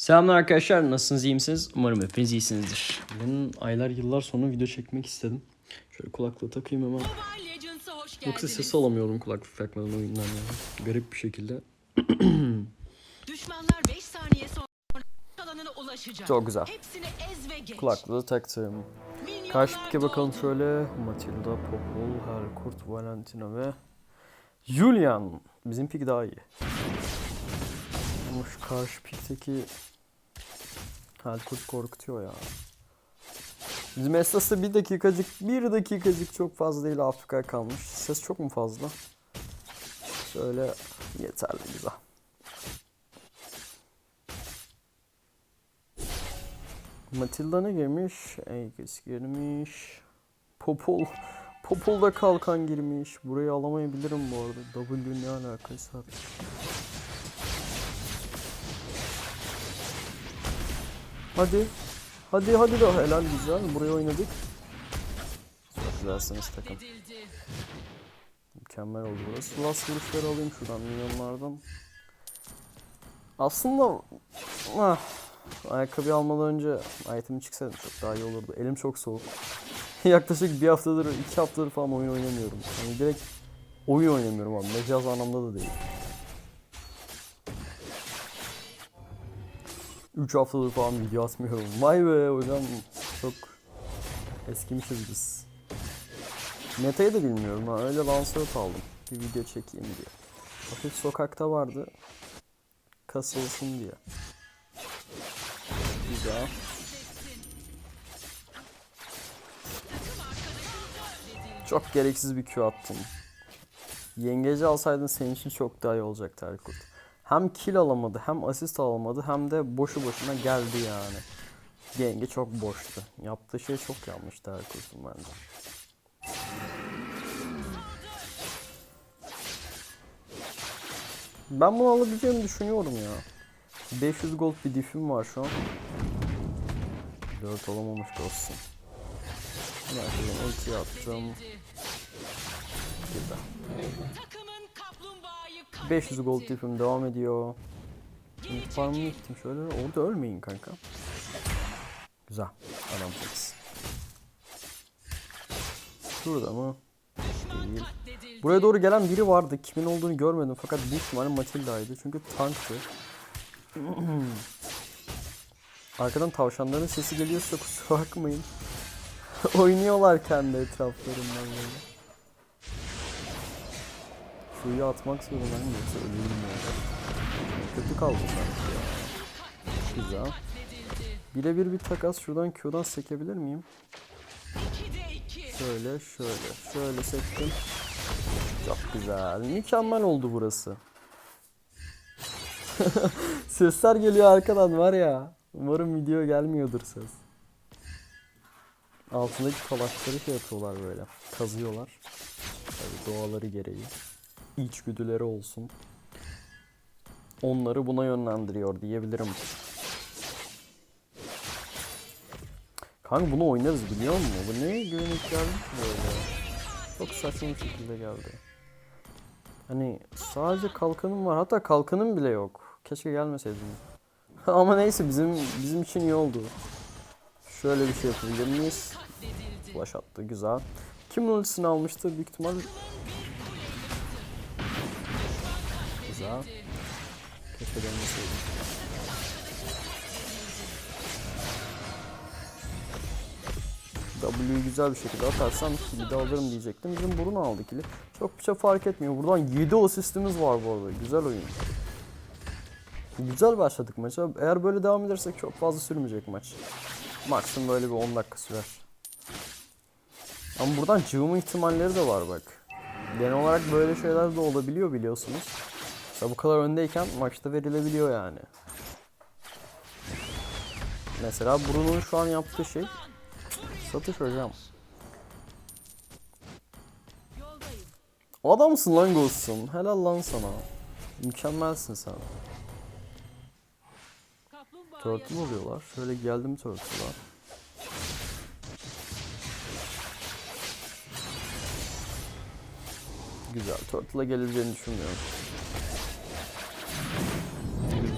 Selamlar arkadaşlar. Nasılsınız? iyi misiniz? Umarım hepiniz iyisinizdir. Ben aylar yıllar sonra video çekmek istedim. Şöyle kulaklığı takayım hemen. Yoksa ses alamıyorum kulaklık takmadan oyundan yani. Garip bir şekilde. Düşmanlar 5 saniye sonra alanına ulaşacak. Çok güzel. Hepsini ez ve geç. Kulaklığı taktım. Karşı pike bakalım şöyle. Matilda, Popol, Helkurt, Valentina ve Julian. Bizim pik daha iyi. Karşı pikteki Helkurt korkutuyor ya. Bizim Esas'ta bir dakikacık, bir dakikacık çok fazla değil Afrika kalmış. Ses çok mu fazla? Şöyle yeterli güzel. Matilda ne girmiş? Aegis girmiş. Popol. Popol da kalkan girmiş. Burayı alamayabilirim bu arada. W ne alakası? Hadi. Hadi hadi de helal güzel. Buraya oynadık. Güzelsiniz takım. Mükemmel oldu burası. Last vuruşları alayım şuradan milyonlardan. Aslında ah, ayakkabı almadan önce item'i çıksaydım çok daha iyi olurdu. Elim çok soğuk. Yaklaşık bir haftadır, iki haftadır falan oyun oynamıyorum. Yani direkt oyun oynamıyorum abi. Mecaz anlamda da değil. 3 haftadır falan video atmıyorum. Vay be hocam çok eskimişiz biz. Meta'yı da bilmiyorum ha. Öyle Lancelot aldım. Bir video çekeyim diye. Hafif sokakta vardı. Kasılsın diye. Güzel. Çok gereksiz bir Q attım. Yengeci alsaydın senin için çok daha iyi olacaktı Erkut. Hem kill alamadı, hem asist alamadı, hem de boşu boşuna geldi yani. Yenge çok boştu. Yaptığı şey çok yanlıştı Erkut'un bence. Ben bunu alabileceğimi düşünüyorum ya. 500 gold bir diff'im var şu an. 4 olamamış da olsun. Bakın ulti attım. Güzel. Takımın kaplumbağayı 500 gold diff'im devam ediyor. Şimdi farmını gittim şöyle. Orada ölmeyin kanka. Güzel. Adam. Şurada mı? Değil. Buraya doğru gelen biri vardı. Kimin olduğunu görmedim fakat büyük ihtimalle Matilda'ydı. Çünkü tanktı. Arkadan tavşanların sesi geliyorsa kusura bakmayın. Oynuyorlar kendi etraflarından böyle. Suyu atmak zorundayım yoksa ölürüm ya. Kötü kaldı sanki ya. Güzel. Birebir bir takas şuradan Q'dan sekebilir miyim? 2'de 2. Şöyle şöyle şöyle sektim. Çok güzel. Mükemmel oldu burası. Sesler geliyor arkadan var ya. Umarım video gelmiyordur ses. Altındaki talaşları şey yapıyorlar böyle. Kazıyorlar. Tabii doğaları gereği. İçgüdüleri olsun. Onları buna yönlendiriyor diyebilirim. Kanka bunu oynarız biliyor musun? Bu ne güvenlik geldi böyle? Çok saçma şekilde geldi. Hani sadece kalkanım var. Hatta kalkanım bile yok. Keşke gelmeseydim. Ama neyse bizim bizim için iyi oldu. Şöyle bir şey yapabilir miyiz? Flash attı güzel. Kimin ultisini almıştı? Büyük ihtimal güzel. Keşke denmeseydim. W'yu güzel bir şekilde atarsam kill'i de alırım diyecektim. Bizim burun aldı kill'i. Çok bir şey fark etmiyor. Buradan 7 asistimiz var bu arada. Güzel oyun. Güzel başladık maça. Eğer böyle devam edersek çok fazla sürmeyecek maç. Maksimum böyle bir 10 dakika sürer. Ama buradan cıvıma ihtimalleri de var bak. Genel olarak böyle şeyler de olabiliyor biliyorsunuz. Mesela bu kadar öndeyken maçta verilebiliyor yani. Mesela Bruno'nun şu an yaptığı şey satış hocam. Adamsın lan Ghost'sun. Helal lan sana. Mükemmelsin sen. Turtle oluyorlar. Şöyle geldim Turtle'a. Güzel. Turtle'a gelebileceğini düşünmüyorum.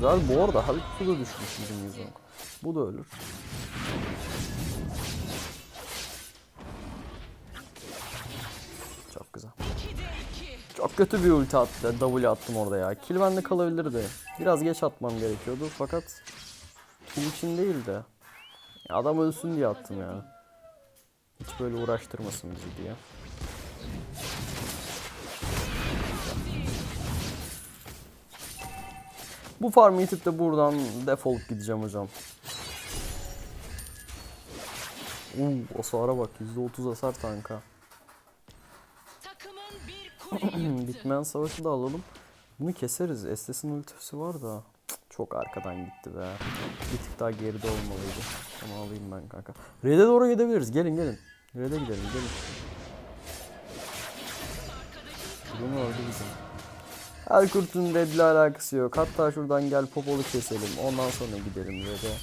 Güzel. Bu arada Haluk'u da düşmüş bizim yüzden. Bu da ölür. Çok güzel. 2'de 2. Çok kötü bir ulti attı. W attım orada ya. Kill bende kalabilirdi. Biraz geç atmam gerekiyordu fakat kill için değil de adam ölsün diye attım ya. Hiç böyle uğraştırmasın bizi diye. Bu farmı itip de buradan defolup gideceğim hocam. Uuu hasara bak %30 hasar tanka. Bitmeyen savaşı da alalım. Bunu keseriz. Estes'in ultisi var da. Çok arkadan gitti be. Bir tık daha geride olmalıydı. Ama alayım ben kanka. Red'e doğru gidebiliriz. Gelin gelin. Red'e gidelim gelin. Bunu öldü bizim. Her kurtun Red'le alakası yok. Hatta şuradan gel popolu keselim. Ondan sonra gidelim Red'e.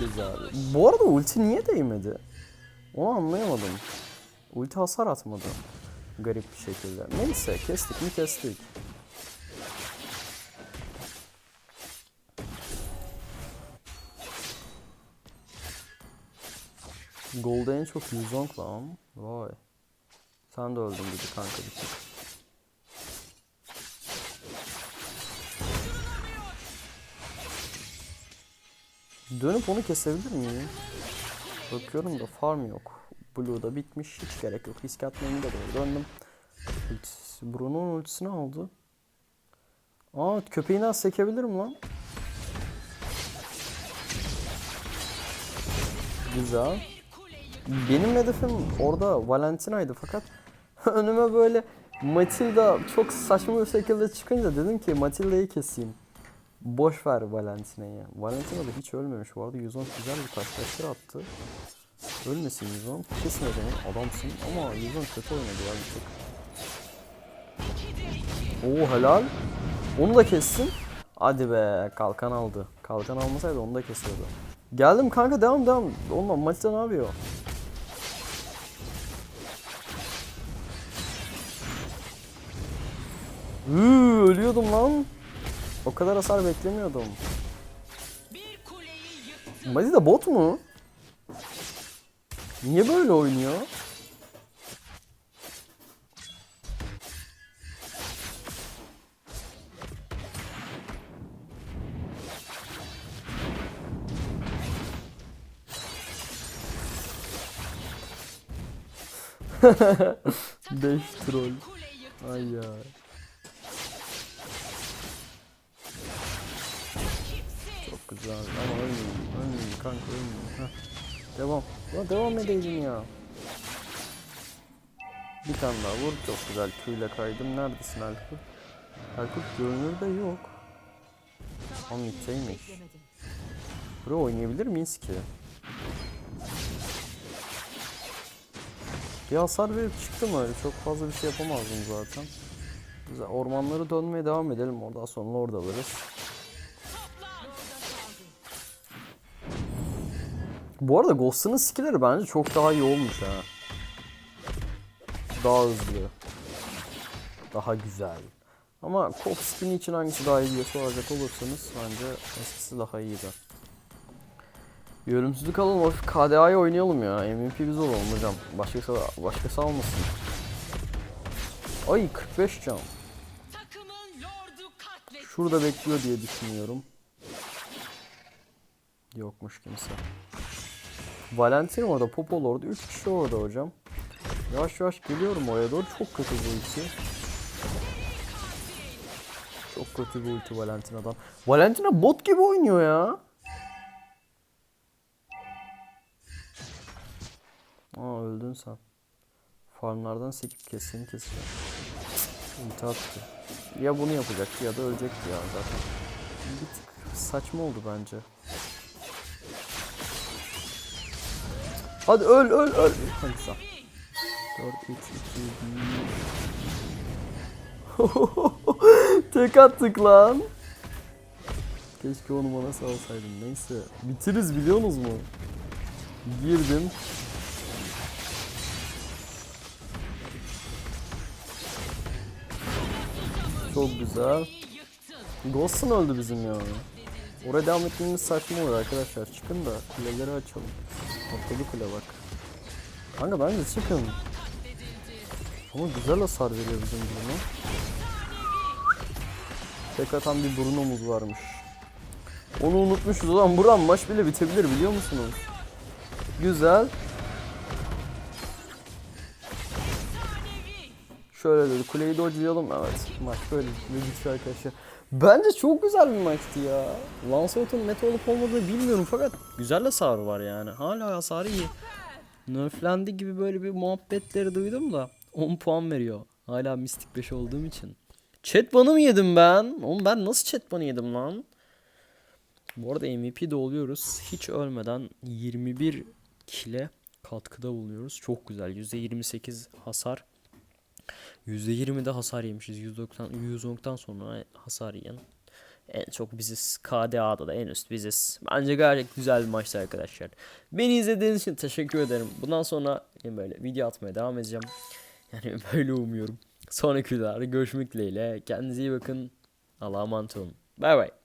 Güzel. Bu arada ulti niye değmedi? Onu anlayamadım. Ulti hasar atmadı. Garip bir şekilde. Neyse kestik mi kestik. Gold'a en çok Yuzong lan. Vay. Sen de öldün gibi kanka bir tık. Dönüp onu kesebilir miyim? Bakıyorum da farm yok. Blue'da bitmiş. Hiç gerek yok. Risk atmayayım da doğru döndüm. Bruno'nun ultisini aldı. Aa köpeğinden sekebilirim lan. Güzel. Benim hedefim orada Valentina'ydı fakat önüme böyle Matilda çok saçma bir şekilde çıkınca dedim ki Matilda'yı keseyim. Boş ver Valentina'yı. Valentina da hiç ölmemiş. Bu arada 110 güzel bir taşlaştır attı. Ölmesin 110. Kesin zaman adamsın ama 110 kötü oynadı ya bir tık. 2'de 2. Oo helal. Onu da kessin. Hadi be kalkan aldı. Kalkan almasaydı onu da kesiyordu. Geldim kanka devam devam. Onunla maçta ne yapıyor? Üü, ölüyordum lan. O kadar hasar beklemiyordum. Madi de bot mu? Niye böyle oynuyor? Beş troll. Ay ya. Güzel ama ölmeyin. Ölmeyin kanka ölmeyin. Heh. Devam. Ulan devam edeydin ya. Bir tane daha vur. Çok güzel. Q'yla kaydım. Neredesin Alkut? Alkut görünürde yok. Ama mid'teymiş. Buraya oynayabilir miyiz ki? Bir hasar verip çıktım öyle. Çok fazla bir şey yapamazdım zaten. Güzel. Ormanları dönmeye devam edelim. Oradan sonra orada alırız. Bu arada Ghost'un skill'leri bence çok daha iyi olmuş ha. Daha hızlı. Daha güzel. Ama Cop skin'i için hangisi daha iyi diye soracak olursanız bence eskisi daha iyiydi. Ölümsüzlük alalım. Hafif KDA'yı oynayalım ya. MVP biz olalım hocam. Başkası, başkası almasın. Ay 45 can. Şurada bekliyor diye düşünüyorum. Yokmuş kimse. Valentin orada, Popol orada, 3 kişi orada hocam. Yavaş yavaş geliyorum oraya doğru. Çok kötü bu ulti. Çok kötü bu ulti Valentina'dan. Valentina bot gibi oynuyor ya. Aa öldün sen. Farmlardan sekip kesin keseceğim. Ulti attı. Ya bunu yapacaktı ya da ölecekti ya zaten. Bir tık saçma oldu bence. Hadi öl öl öl. Hadi sen. 4 3 2 1 Tek attık lan. Keşke onu bana salsaydın. Neyse. Bitiririz biliyorsunuz mu? Girdim. Çok güzel. Ghost'un öldü bizim ya. Oraya devam etmemiz saçma olur arkadaşlar. Çıkın da kuleleri açalım. Patladı kule bak. Kanka bence çıkın. Ama güzel hasar veriyor bizim Bruno. Tek atan bir Bruno'muz varmış. Onu unutmuşuz ulan buran maç bile bitebilir biliyor musunuz? Güzel. Şöyle dedi kuleyi dodge'layalım evet maç böyle bitiyor arkadaşlar. Bence çok güzel bir maçtı ya. Lancelot'un meta olup olmadığını bilmiyorum fakat güzel hasarı var yani. Hala hasarı iyi. Nerflendi gibi böyle bir muhabbetleri duydum da 10 puan veriyor. Hala Mystic 5 olduğum için. Chat banı mı yedim ben? Oğlum ben nasıl chat banı yedim lan? Bu arada MVP de oluyoruz. Hiç ölmeden 21 kile katkıda bulunuyoruz. Çok güzel. %28 hasar. %20'de hasar yemişiz. 190 110'dan sonra hasar yiyen. En çok biziz. KDA'da da en üst biziz. Bence gayet güzel bir maçtı arkadaşlar. Beni izlediğiniz için teşekkür ederim. Bundan sonra böyle video atmaya devam edeceğim. Yani böyle umuyorum. Sonraki videolarda görüşmek dileğiyle. Kendinize iyi bakın. Allah'a emanet olun. Bay bay.